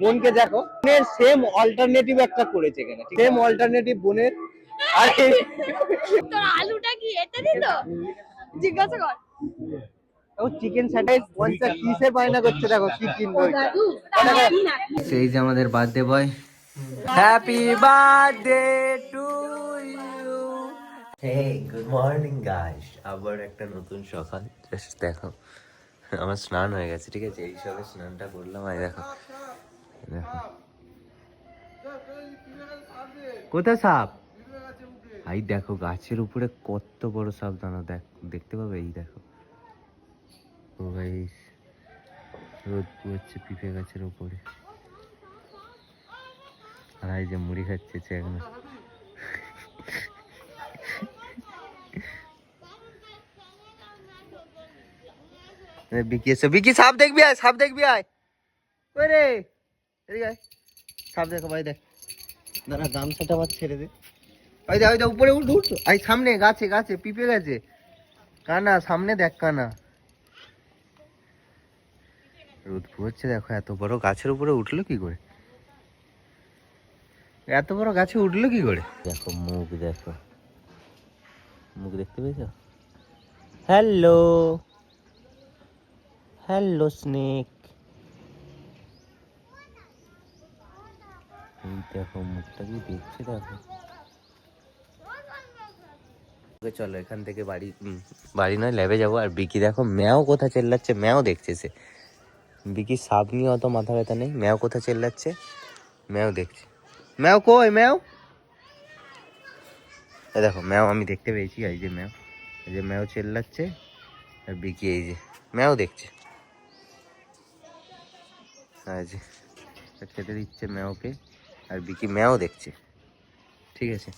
বোনকে দেখো। বোনের সেম অল্টারনেটিভ একটা করেছে এখানে সেম অল্টারনেটিভ বোনের। আর তোর আলুটা কি? এতে দিত জিজ্ঞাসা কর। চিকেন করছে দেখো কি সেই যে আমাদের birthday boy happy birthday to you hey good morning guys আবার একটা নতুন সকাল। জাস্ট দেখো আমার স্নান হয়ে গেছে ঠিক আছে? এই সবে স্নানটা করলাম আর দেখো দেখো কোথায় সাপ? এই দেখো গাছের উপরে কত বড় সাপ দানা দেখ দেখতে পাবে? এই দেখো। ও ভাই রোদ পড়ছে পিঁপে গাছের উপরে। আর এই যে মুড়ি খাচ্ছে চেগনা বিকি এসে। বিকি সাপ দেখবি আয় সাপ দেখবি আয়। ওই রে। এদিকে আয়। সাপ দেখো ভাই দেখ। দাঁড়া গামছাটা আবার ছেড়ে দে। ওই দে ওই দে উপরে উঠ উঠ। আই সামনে গাছে গাছে পিপে গেছে। কানা সামনে দেখ কানা। রোদ পড়ছে দেখো এত বড় গাছের উপরে উঠল কি করে? এত বড় গাছে উঠল কি করে? দেখো মুখ দেখো। মুখ দেখতে পেয়েছ? হ্যালো। হ্যালো স্নেক এই দেখো মুখটা কি দেখছে দেখো। চলো এখান থেকে বাড়ি বাড়ি নয় ল্যাবে যাব। আর বিকি দেখো ম্যাও কোথা চেল্লাচ্ছে ম্যাও দেখছে সে। বিকি সাপ নিয়ে অত মাথা ব্যথা নেই ম্যাও কোথা চেল্লাচ্ছে ম্যাও দেখছে। ম্যাও কই ম্যাও? দেখো ম্যাও আমি দেখতে পেয়েছি এই যে ম্যাও। এই যে ম্যাও চেল্লাচ্ছে আর বিকি এই যে ম্যাও দেখছে। যে খেতে দিচ্ছে ম্যাওকে। আর বিকি ম্যাও দেখছে। ঠিক আছে?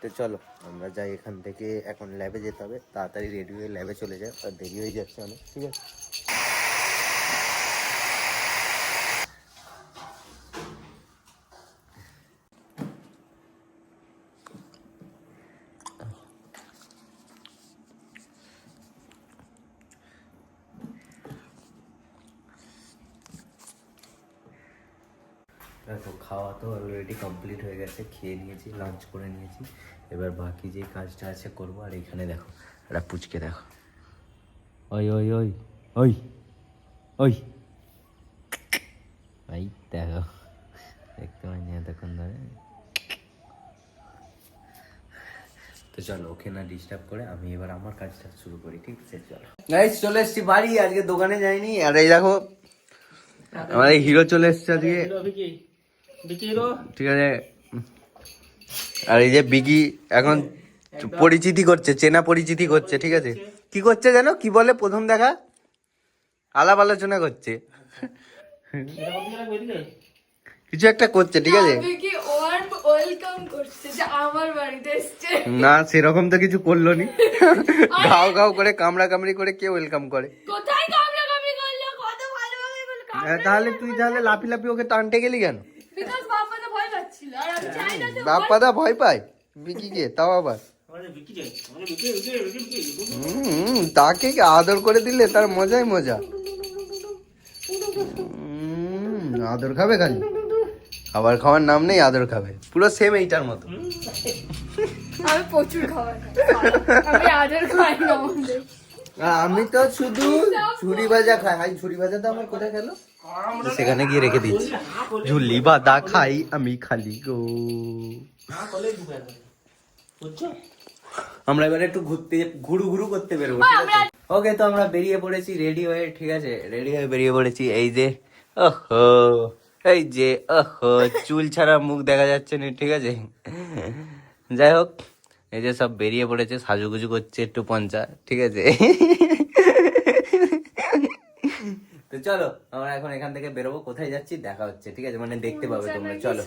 তো চলো, আমরা যাই এখান থেকে, এখন ল্যাবে যেতে হবে। তাড়াতাড়ি রেডি হয়ে ল্যাবে চলে যাই, আর দেরি হয়ে যাচ্ছে অনেক, ঠিক আছে? দেখো খাওয়া তো অলরেডি কমপ্লিট হয়ে গেছে খেয়ে নিয়েছি লাঞ্চ করে নিয়েছি। এবার বাকি যে কাজটা আছে করব আর এখানে দেখো একটা পুচকে দেখো। ওই ওই ওই ওই ওই। এই দেখো দেখতে পাইনি এতক্ষণ ধরে। তো চলো ওকে না ডিস্টার্ব করে আমি এবার আমার কাজটা শুরু করি ঠিক আছে? চলো। গাইস চলে এসেছি বাড়ি আজকে দোকানে যাইনি। আর এই দেখো আমাদের হিরো চলে এসেছে আজকে। ঠিক আছে। আর এই যে বিকি এখন পরিচিতি করছে চেনা পরিচিতি করছে ঠিক আছে। কি করছে জানো? কি বলে প্রথম দেখা? আলাপ আলোচনা করছে। কিছু একটা করছে ঠিক আছে। কি ওয়ার্ম ওয়েলকাম করছে যে আমার বাড়িতে এসছে? না সেরকম তো কিছু করল নি। ঘাও ঘাও করে কামড়া কামড়ি করে কে ওয়েলকাম করে? হ্যাঁ, তাহলে তুই তাহলে লাফি লাফি ওকে টানতে গেলি কেন বিকজ বাবা তো ভয় পাচ্ছিল আর আমি চাই না যে বাপ্পাদা ভয় পায় বিকি বিকিকে তাও আবার। হুম, তাকে আদর করে দিলে? তার মজাই মজা। আদর খাবে খালি। খাবার খাওয়ার নাম নেই আদর খাবে। পুরো সেম এইটার মতো। আমি প্রচুর খাবার খাই। আমি আদের খাই না আমি তো শুধু ছুরি ভাজা খাই। হাই ঝুড়ি ভাজা তো আমার কোথায় গেল? সেখানে গিয়ে রেখে দিচ্ছি ঝুলি বাদা খাই আমি খালি গো। আমরা এবারে একটু ঘুরতে, ঘুরু ঘুরু করতে বেরোবো ওকে তো আমরা বেরিয়ে পড়েছি রেডি হয়ে, ঠিক আছে? রেডি হয়ে বেরিয়ে পড়েছি, এই যে, ওহো, এই যে, ওহো, চুল ছাড়া মুখ দেখা যাচ্ছে না, ঠিক আছে? যাই হোক, এই যে সব বেরিয়ে পড়েছে, সাজুগুজু করছে একটু পঞ্চা, ঠিক আছে? চলো আমরা এখন এখান থেকে বেরোবো কোথায় যাচ্ছি দেখা হচ্ছে ঠিক আছে? মানে দেখতে পাবে তোমরা চলো।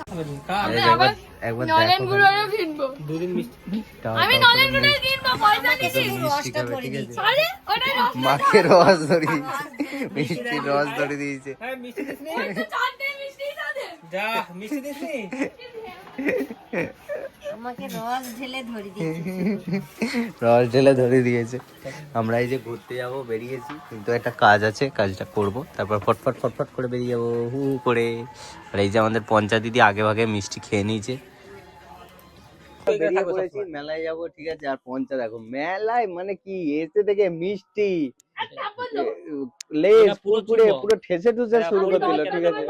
আমি একবার আবার একবার নলেন দেখো গুঁড়োরও আমি নলেন করে কিনবো পয়সা মিষ্টি খাবে, ঠিক আছে। আরে ওটা রস মাকে রস ধরে দিয়েছে মিষ্টি রস ধরে দিয়েছে। চারটে মিষ্টি যা মিষ্টি রস ঢেলে ধরে দিয়েছে। আমরা এই যে ঘুরতে যাব, বেরিয়েছি, কিন্তু একটা কাজ আছে, কাজটা করব। তারপর ফটফট ফটফট করে বেরিয়ে যাব, হু করে। আর এই যে আমাদের পঞ্চায়েত দিদি আগে ভাগে মিষ্টি খেয়ে নিয়েছে। মেলায় যাব, ঠিক আছে? আর পঞ্চা দেখো, মেলায় মানে কি? এসে থেকে মিষ্টি। লেস পুরো পুরো ঠেসে ঠুসে শুরু করে দিল ঠিক আছে?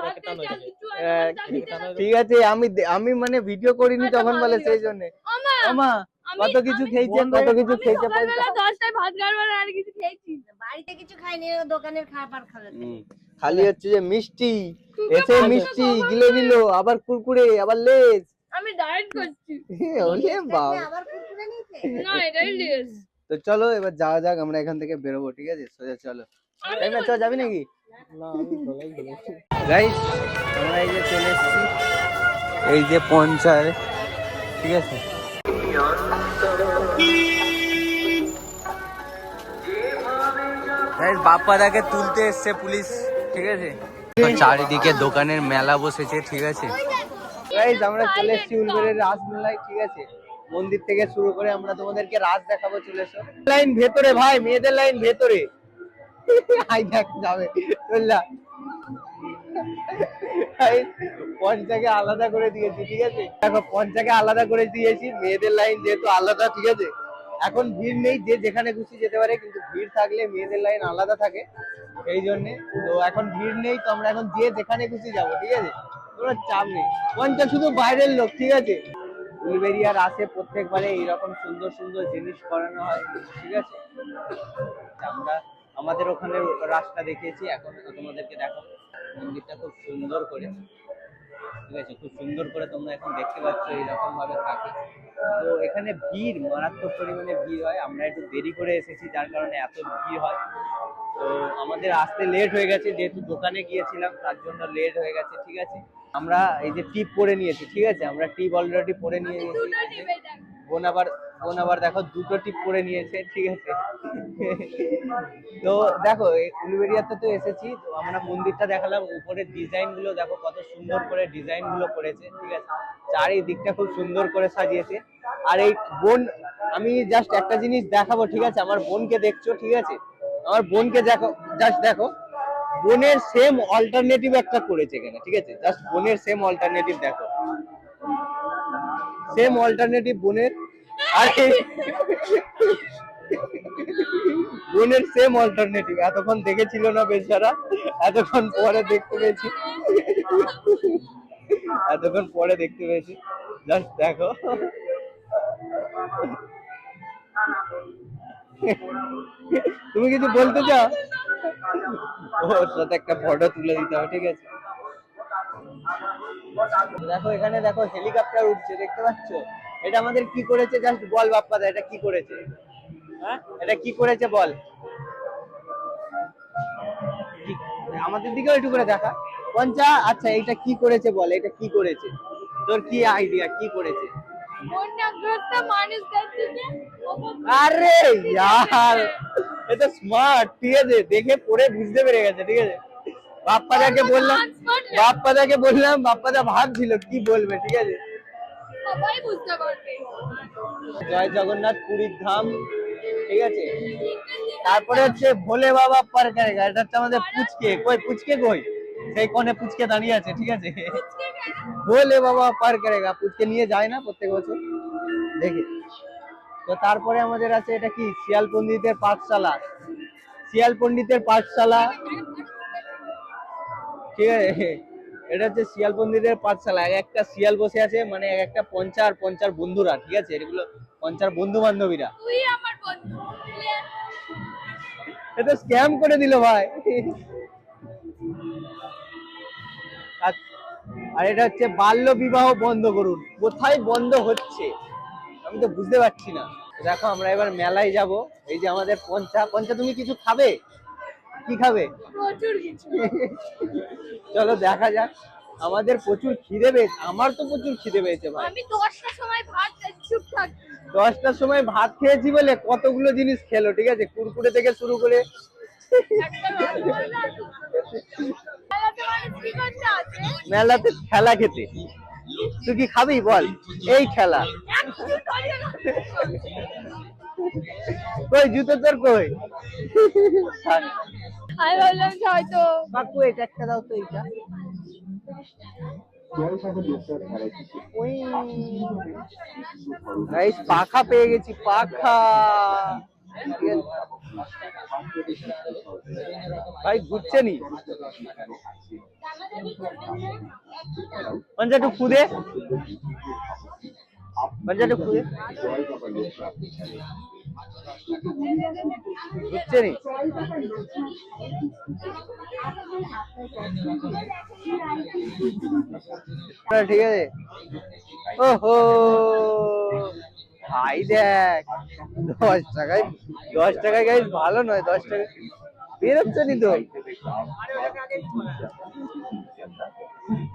ঠিক আছে আমি আমি মানে ভিডিও করিনি তখন বলে সেই জন্য। আমা কত কিছু খেয়েছে কত কিছু খেয়েছে দশটায় ভাত খাবার আর কিছু খেয়েছি বাড়িতে কিছু খাইনি দোকানের খাবার খাবে। খালি হচ্ছে যে মিষ্টি এসে মিষ্টি গিলে দিল আবার কুরকুরে আবার লেস আমি ডায়েট করছি। ওরে বাবা আবার কুরকুরে নিয়েছে না এটাই লেস তো চলো এবার যাওয়া যাক আমরা এখান থেকে বেরোবো ঠিক আছে? সোজা চলো। তাই না চল যাবি নাকি? গাইস আমরা এই যে চলে এসেছি। এই যে পঞ্চায়েত ঠিক আছে? বাপ্পাদাকে তুলতে এসছে পুলিশ ঠিক আছে? চারিদিকে দোকানের মেলা বসেছে ঠিক আছে? আমরা চলে এসেছি উলবেড়ের রাস মেলায় ঠিক আছে? মন্দির থেকে শুরু করে আমরা তোমাদেরকে রাস দেখাবো, চলে এসো। লাইন ভেতরে ভাই, মেয়েদের লাইন ভেতরে। আই যাবে। চললা পঞ্চাকে আলাদা করে দিয়েছি, ঠিক আছে? দেখো, পঞ্চাকে আলাদা করে দিয়েছি, মেয়েদের লাইন যেহেতু আলাদা, ঠিক আছে? এখন ভিড় নেই, যে যেখানে খুশি যেতে পারে, কিন্তু ভিড় থাকলে মেয়েদের লাইন আলাদা থাকে। এই জন্য, তো এখন ভিড় নেই, তো আমরা এখন যে যেখানে খুশি যাব, ঠিক আছে? কোনো চাপ নেই। পঞ্চা শুধু বাইরের লোক, ঠিক আছে? উলবেরিয়ার আসে প্রত্যেকবারে এইরকম সুন্দর সুন্দর জিনিস করানো হয়, ঠিক আছে? আমরা আমাদের ওখানে রাস্তা দেখিয়েছি, এখন তোমাদেরকে দেখো, মন্দিরটা খুব সুন্দর করে, ঠিক আছে? খুব সুন্দর করে তোমরা এখন দেখতে পাচ্ছ এইরকম ভাবে থাকে। তো এখানে ভিড়, মারাত্মক পরিমাণে ভিড় হয়, আমরা একটু দেরি করে এসেছি, যার কারণে এত ভিড় হয়। তো আমাদের আসতে লেট হয়ে গেছে, যেহেতু দোকানে গিয়েছিলাম, তার জন্য লেট হয়ে গেছে, ঠিক আছে? আমরা এই যে টিপ পরে নিয়েছি ঠিক আছে? আমরা টিপ অলরেডি পরে নিয়ে গেছি বোন আবার বোন আবার দেখো দুটো টিপ করে নিয়েছে ঠিক আছে? তো দেখো উলুবেরিয়াতে তো এসেছি তো আমরা মন্দিরটা দেখালাম। উপরের ডিজাইনগুলো দেখো কত সুন্দর করে ডিজাইনগুলো করেছে ঠিক আছে? চারিদিকটা খুব সুন্দর করে সাজিয়েছে। আর এই বোন আমি জাস্ট একটা জিনিস দেখাবো ঠিক আছে? আমার বোনকে দেখছ ঠিক আছে? আমার বোনকে দেখো জাস্ট দেখো। বোনের সেম অল্টারনেটিভ একটা করেছে এখানে, ঠিক আছে? জাস্ট বোনের সেম অল্টারনেটিভ দেখো। সেম অল্টারনেটিভ বোনের আর বোনের সেম অল্টারনেটিভ এতক্ষণ দেখেছিল না বেচারা এতক্ষণ পরে দেখতে পেয়েছি। এতক্ষণ পরে দেখতে পেয়েছি। জাস্ট দেখো। তুমি কিছু বলতে চাও? ওর সাথে একটা ফটো তুলে দিতে হবে ঠিক আছে? দেখো এখানে দেখো হেলিকপ্টার উঠছে দেখতে পাচ্ছ? এটা আমাদের কি করেছে জাস্ট বল বাপ্পাদা এটা কি করেছে? হ্যাঁ? এটা কি করেছে বল? আমাদের দিকেও একটু করে দেখা। পঞ্চা আচ্ছা এটা কি করেছে বল? এটা কি করেছে? তোর কি আইডিয়া কি করেছে? দিকে আরে यार এটা স্মার্ট ঠিক আছে? দেখে পড়ে বুঝতে পেরে গেছে ঠিক আছে? বাপ্পাদাকে বললাম বাপ্পাদাকে বললাম বাপ্পাদা ভাবছিল কি বলবে ঠিক আছে? জয় জগন্নাথ পুরীর ধাম ঠিক আছে? তারপরে হচ্ছে ভোলে বাবা পার করেগা এটা হচ্ছে আমাদের পুচকে কই পুচকে কই? সেই কোণে পুচকে দাঁড়িয়ে আছে ঠিক আছে? ভোলে বাবা পার করেগা পুচকে নিয়ে যায় না প্রত্যেক বছর? দেখি। তো তারপরে আমাদের আছে এটা কি? শিয়াল পণ্ডিতের পাঠশালা। শিয়াল পন্ডিতের পাঠশালা। ঠিক আছে? এটা হচ্ছে শিয়াল পন্ডিতের পাঠশালা। এক একটা শিয়াল বসে আছে মানে এক একটা পঞ্চার পঞ্চার বন্ধুরা ঠিক আছে? এগুলো পঞ্চার বন্ধু বান্ধবীরা এটা স্ক্যাম করে দিল ভাই। আর এটা হচ্ছে বাল্য বিবাহ বন্ধ করুন। কোথায় বন্ধ হচ্ছে? আমি তো বুঝতে পারছি না। দেখো আমরা এবার মেলায় যাব। এই যে আমাদের পঞ্চা। পঞ্চা তুমি কিছু খাবে? কি খাবে? প্রচুর কিছু। চলো দেখা যাক। আমাদের প্রচুর খিদে পেয়েছে আমার তো প্রচুর খিদে পেয়েছে ভাই। আমি দশটার সময় ভাত চুপ থাকি সময় ভাত খেয়েছি বলে কতগুলো জিনিস খেলো ঠিক আছে? কুরকুরে থেকে শুরু করে। একটা ভাত বললে আর কিছু না। মেলাতে মানুষ কি করতে আছে? মেলাতে খেলা খেতে। তুই কি খাবি বল? এই খেলা। কই জুতো তোর কই? আমি ভাবলাম যে হয়তো কাকু এটা একটা দাও তো এইটা। গাইস পাখা পেয়ে গেছি পাখা। ভাই ঘুরছে নি? পঞ্চা একটু খুদে। পঞ্চা একটু খুদে। ঘুরছে নি হ্যাঁ, ঠিক আছে। ওহো! ভাই দেখ দশ টাকায় দশ টাকায় গাইস ভালো নয় দশ টাকা বেরোচ্ছে নি তো।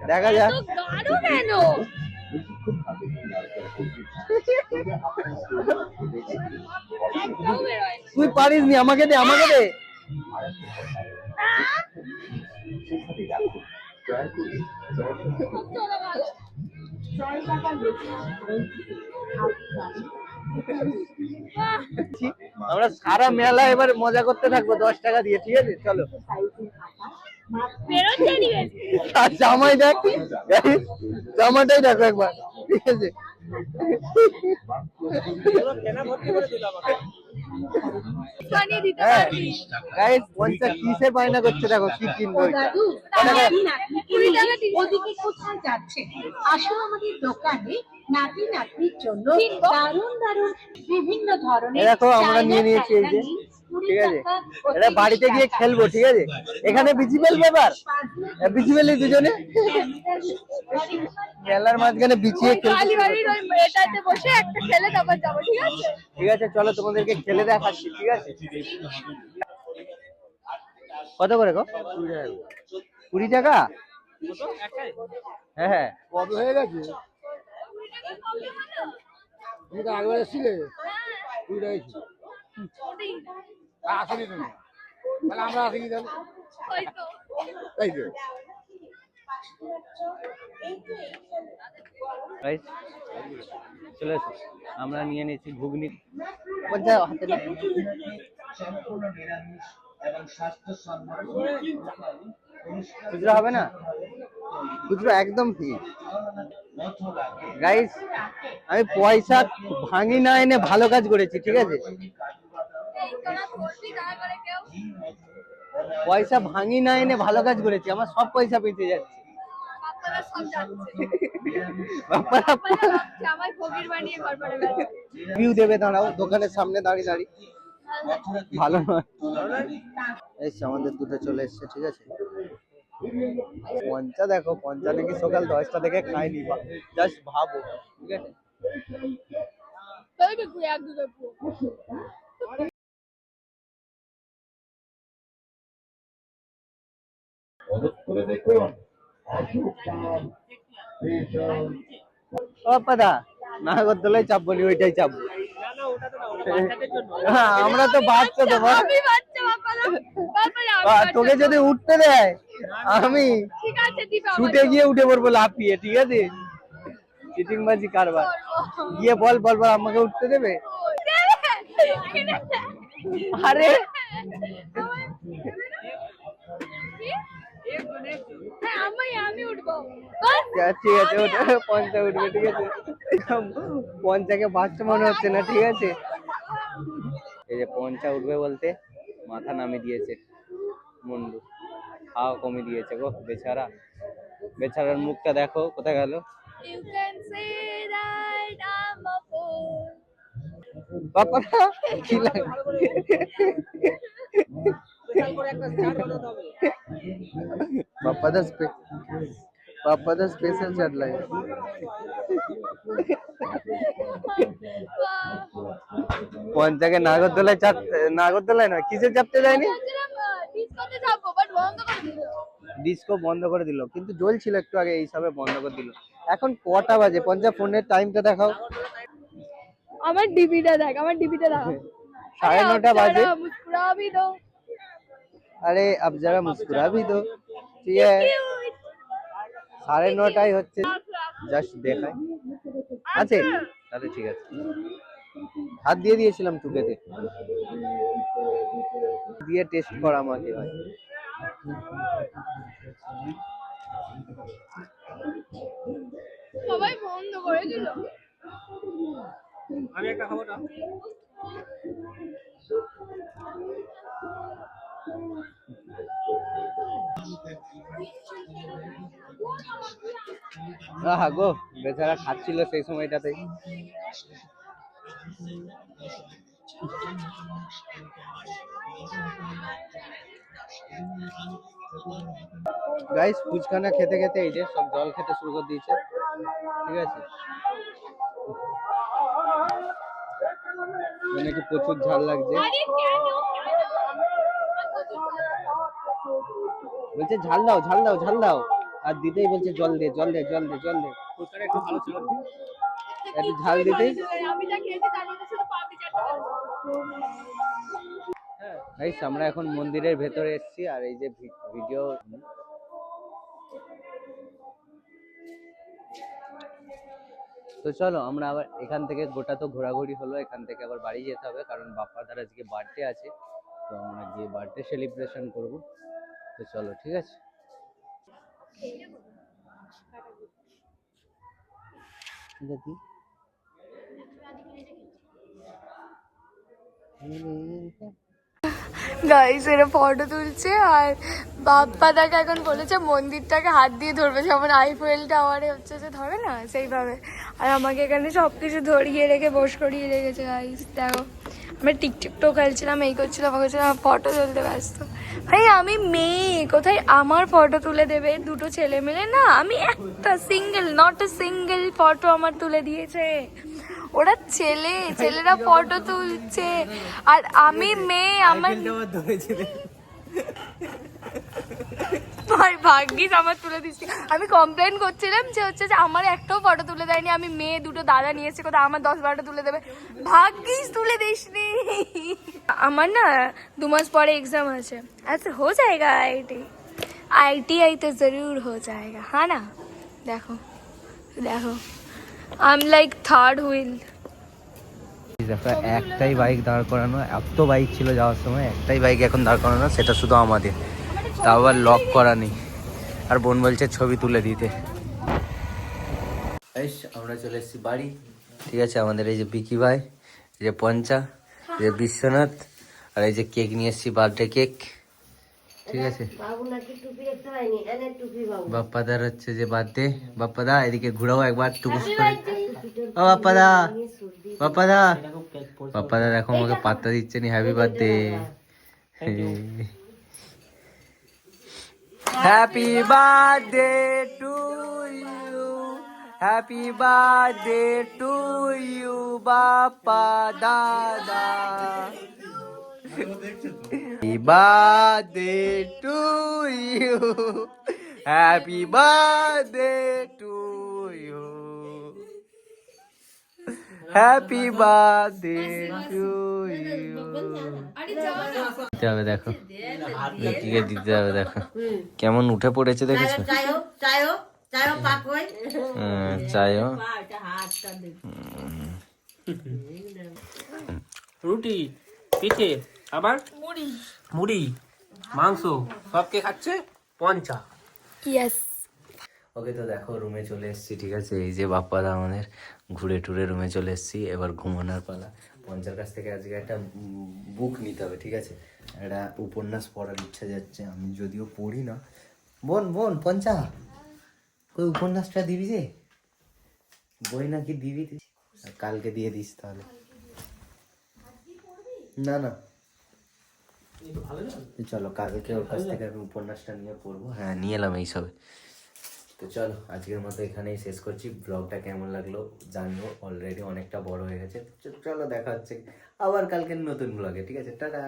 দেখা যাক। তুই পারিস নি, আমাকে দে আমাকে দে আমরা সারা মেলা এবার মজা করতে থাকব, দশ টাকা দিয়ে, ঠিক আছে চলো। আর জামাই দেখ জামাটাই দেখো একবার ঠিক আছে? হ্যাঁ কিসের বায়না করছে দেখো কি কিনবো এটা? কুড়ি টাকা দিবি। ওদিকে কোথায় যাচ্ছে? আসুন আমাদের দোকানে নাতি নাতনির জন্য দারুণ দারুণ বিভিন্ন ধরনের দেখো আমরা নিয়ে নিয়েছি এই যে। ঠিক আছে? এটা বাড়িতে গিয়ে খেলব ঠিক আছে? এখানে বিচিবেল ব্যাপার? বিচিবেলি দুজনে? মেলার মাঝখানে বিছিয়ে খেলব এটাতে বসে একটা খেলে তারপর যাব ঠিক আছে? ঠিক আছে চলো তোমাদেরকে খেলে দেখাচ্ছি ঠিক আছে? কত করে গো? কুড়ি টাকা? হ্যাঁ হ্যাঁ। কত হয়ে গেছে? তুমি তো আগেবার এসেছিলে? কুড়ি টাকা ছিল। আসেনি তুমি। তাহলে আমরা আসিনি তাহলে? তাই তো। চলে এসো। আমরা নিয়ে নিয়েছি ঘুগনি। খুচরো হবে না? খুচরো একদম ফ্রি গাইস আমি পয়সা ভাঙি না এনে ভালো কাজ করেছি ঠিক আছে? পয়সা ভাঙি না এনে ভালো কাজ করেছি আমার সব পয়সা পেতে যাচ্ছে। ভিউ দেবে দাঁড়াও দোকানের সামনে দাঁড়িয়ে দাঁড়িয়ে। ভালো নয়। এসছে আমাদের দুটো চলে এসছে ঠিক আছে? পঞ্চা দেখো পঞ্চা নাকি সকাল দশটা থেকে খাইনি জাস্ট ভাবো ঠিক আছে? তুই বিকু এক দুটো পুরো ও পাদা নাগরদোলায় চাপবো নি ওইটাই চাপবো হ্যাঁ, আমরা তো বাচ্চা বাচ্চা। তোকে যদি উঠতে দেয় আমি ঠিক ছুটে গিয়ে উঠে পড়ব লাফিয়ে ঠিক আছে? চিটিং বাজি কারবার। গিয়ে বল বল বল আমাকে উঠতে দেবে? আরে! আমি আমি উঠবো। ঠিক আছে ওটা পঞ্চা উঠবে ঠিক আছে। পঞ্চাকে বাচ্চা মনে হচ্ছে না ঠিক আছে? এই যে পঞ্চা উঠবে বলতে মাথা নামিয়ে দিয়েছে মুন্ডু। হাওয়া কমিয়ে দিয়েছে গো বেচারা। বেচারার মুখটা দেখো কোথায় গেল. বাবা কি লাগে পাপা দা স্পে পাপা স্পেশাল চাট লাগে পঞ্চাকে নাগরদোলায় চাপ নাগরদোলায় না কিসে চাপতে যায়নি? বলছিলাম, আহ, ডিস্কোতে যাব, but বন্ধ করে দিল। ডিস্কো বন্ধ করে দিল কিন্তু জ্বলছিল একটু আগে এই সবে বন্ধ করে দিল। এখন কটা বাজে? পঞ্চা ফোনের টাইমটা দেখাও। আমার ডিবিটা দেখ আমার ডিবিটা দেখ সাড়ে নটা বাজে। আরে আব যারা মুস্কুরা ভি দো ঠিক আছে? সাড়ে নটাই হচ্ছে। জাস্ট দেখাই। আছে? তাহলে ঠিক আছে। হাত দিয়ে দিয়েছিলাম টুকেতে দিয়ে টেস্ট কর আমাকে ভাই। সবাই বন্ধ করে দিল। আমি একটা খাব না? আহা গো, বেচারা খাচ্ছিল সেই সময়টাতে গাইস ফুচকানা খেতে খেতে এই যে সব জল খেতে শুরু করে দিয়েছে। ঠিক আছে? মানে কি প্রচুর ঝাল লাগছে। বলছে ঝাল দাও ঝাল দাও ঝাল দাও। আর দিতেই বলছে জল দে জল দে জল দে জল দে। একটু ভালো ছিল? একটু ঝাল দিতেই আমি যা খেয়েছি তার মধ্যে শুধু পাপড়ি চাটটা গাইস আমরা এখন মন্দিরের ভেতরে এসেছি আর এই যে ভিডিও। তো চলো আমরা আবার এখান থেকে গোটা তো ঘোরাঘুরি হলো এখান থেকে আবার বাড়ি যেতে হবে কারণ বাপ্পাদার আজকে বার্থডে আছে। তো আমরা গিয়ে বার্থডে সেলিব্রেশন করব। তো চলো, ঠিক আছে? গাইস ফটো তুলছে আর বাপ্পা তাকে এখন বলেছে মন্দিরটাকে হাত দিয়ে ধরবে। যেমন আইফেল টাওয়ারে হচ্ছে যে ধরে না, সেইভাবে। আর আমাকে এখানে সব কিছু ধরিয়ে রেখে, বস করিয়ে রেখেছে গাইস দেখো। আমরা টিকটিকটো খেলছিলাম, এই করছিলাম আমাকে করছিলাম ফটো তুলতে ব্যস্ত। ভাই, আমি মেয়ে, কোথায় আমার ফটো তুলে দেবে? দুটো ছেলে মিলে? না, আমি একটা single not a single photo আমার তুলে দিয়েছে। ওরা ছেলে, ছেলেরা ফটো তুলছে। আর আমি মেয়ে, আমার ভাই, ভাগ্যিস আমার তুলে দিচ্ছি। আমি কমপ্লেন করছিলাম যে হচ্ছে যে আমার একটাও ফটো তুলে দেয়নি, আমি মেয়ে, দুটো দাদা নিয়েছি, কোথাও আমার দশ বারোটা তুলে দেবে। ভাগ্যিস তুলে দিসনি। আমার না দু মাস পরে এক্সাম আছে। আচ্ছা হো যায়গা আইটি আইটি আই তো জরুর হো যায়গা। হ্যাঁ না? দেখো দেখো। I am like third wheel একটাই বাইক দাঁড় করানো। এত বাইক ছিল যাওয়ার সময়, একটাই বাইক এখন দাঁড় করানো, সেটা শুধু আমাদের। তাও আবার লক করা নেই। আর বোন বলছে ছবি তুলে দিতে। আমরা চলে এসেছি বাড়ি। ঠিক আছে আমাদের এই যে বিকি ভাই এই যে পঞ্চা এই যে বিশ্বনাথ আর এই যে কেক নিয়ে এসেছি বার্থডে কেক ঠিক আছে। বাবু নাকি টুপি দেখতে পাইনি এনে টুপি বাবু। বাপ্পাদার হচ্ছে যে বার্থডে বাপ্পাদা এদিকে ঘুরাও একবার টুকুস করে। ও বাপ্পাদা! বাপ্পাদা! বাপ্পাদা দেখো আমাকে পাত্তা দিচ্ছে নি happy birthday happy birthday to you. Happy birthday to you, Bappa Dada. Happy birthday to you. Happy birthday to Happy birthday to you. দিতে হবে দেখো। বিকিকে দিতে হবে দেখো। কেমন উঠে পড়েছে দেখেছ? চায়ও হ্যাঁ, চাইও রুটি পিঠে আবার মুড়ি। মুড়ি মাংস সব কে খাচ্ছে? পঞ্চা। ইয়েস ওকে তো দেখো রুমে চলে এসেছি ঠিক আছে? এই যে বাপ্পাদা আমাদের। ঘুরে টুরে রুমে চলে এসেছি এবার ঘুমানোর পালা। পঞ্চার কাছ থেকে আজকে একটা বুক নিতে হবে ঠিক আছে? একটা উপন্যাস পড়ার ইচ্ছা যাচ্ছে আমি যদিও পড়ি না। বোন বোন পঞ্চা ওই উপন্যাসটা দিবি যে? বই নাকি দিবি? কালকে দিয়ে দিস তাহলে। না না। চলো কালকে ওর কাছ থেকে আমি উপন্যাসটা নিয়ে পড়ব। হ্যাঁ নিয়ে এলাম এইসবে। তো চলো, আজকের মতো এখানেই শেষ করছি। ব্লগটা কেমন লাগল জানব অলরেডি অনেকটা বড় হয়ে গেছে। চলো, দেখা হচ্ছে আবার কালকে নতুন ব্লগে ঠিক আছে, টাটা।